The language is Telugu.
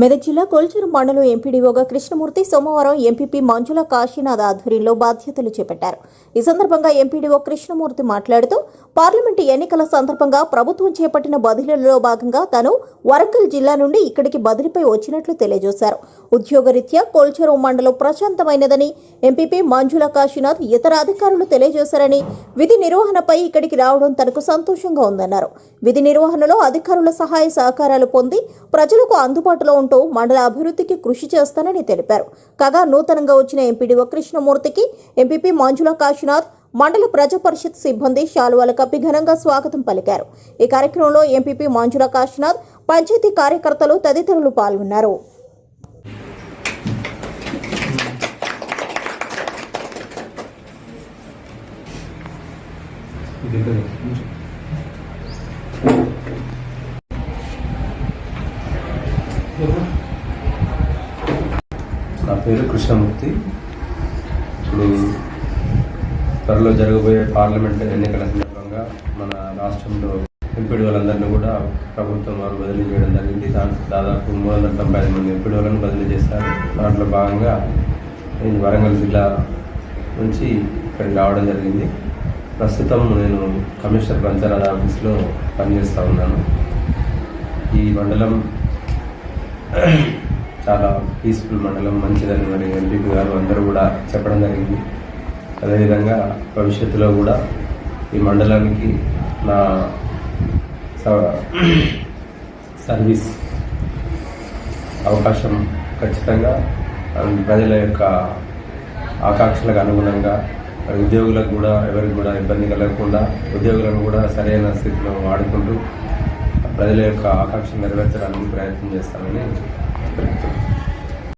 మెదక్ జిల్లా కొల్చూరు మండలం ఎంపీడీఓగా కృష్ణమూర్తి సోమవారం ఎంపీపీ మంజుల కాశీనాథ్ ఆధ్వర్యంలో బాధ్యతలు చేపట్టారు. ఈ సందర్భంగా ఎంపీడీఓ కృష్ణమూర్తి మాట్లాడుతూ పార్లమెంటు ఎన్నికల సందర్భంగా ప్రభుత్వం చేపట్టిన బదిలీలలో భాగంగా తాను వరంగల్ జిల్లా నుండి ఇక్కడికి బదిలీపై వచ్చినట్లు తెలియజేశారు. ఉద్యోగరీత్యా కొల్చూరు మండలం ప్రశాంతమైనదని ఎంపీపీ మంజుల కాశీనాథ్ ఇతర అధికారులు తెలియజేశారని విధి నిర్వహణపై ఇక్కడికి రావడం తనకు సంతోషంగా ఉందన్నారు. విధి నిర్వహణలో అధికారుల సహాయ సహకారాలు పొంది ప్రజలకు అందుబాటులో తీసుకుంటూ మండల అభివృద్ధికి కృషి చేస్తానని తెలిపారు. కాగా నూతనంగా వచ్చిన ఎంపీడీఓ కృష్ణమూర్తికి ఎంపీపీ మంజుల కాశీనాథ్ మండల ప్రజా పరిషత్ సిబ్బంది శాలువాల కప్పి ఘనంగా స్వాగతం పలికారు. ఈ కార్యక్రమంలో ఎంపీపీ మంజుల కాశీనాథ్ పంచాయతీ కార్యకర్తలు తదితరులు పాల్గొన్నారు. నా పేరు కృష్ణమూర్తి. ఇప్పుడు త్వరలో జరగబోయే పార్లమెంట్ ఎన్నికల సందర్భంగా మన రాష్ట్రంలో ఎంపీడీ వాళ్ళందరినీ కూడా ప్రభుత్వం వారు బదిలీ చేయడం జరిగింది. దాంట్లో దాదాపు మూడు వందల తొంభై ఐదు మంది ఎంపీడీ వాళ్ళని బదిలీ చేశారు. దాంట్లో భాగంగా నేను వరంగల్ జిల్లా నుంచి ఇక్కడికి రావడం జరిగింది. ప్రస్తుతం నేను కమిషనర్ పంచాయత్ ఆఫీస్లో పనిచేస్తూ ఉన్నాను. ఈ మండలం చాలా పీస్ఫుల్ మండలం మంచిదని మరి ఎంపీపీ గారు అందరూ కూడా చెప్పడం జరిగింది. అదేవిధంగా భవిష్యత్తులో కూడా ఈ మండలానికి నా స- సర్వీస్ అవకాశం ఖచ్చితంగా ప్రజల యొక్క ఆకాంక్షలకు అనుగుణంగా ఉద్యోగులకు కూడా ఎవరికి కూడా ఇబ్బంది కలగకుండా ఉద్యోగులను కూడా సరైన స్థితిలో వాడుకుంటూ ప్రజల యొక్క ఆకాంక్ష నెరవేర్చడానికి ప్రయత్నం చేస్తామని 何?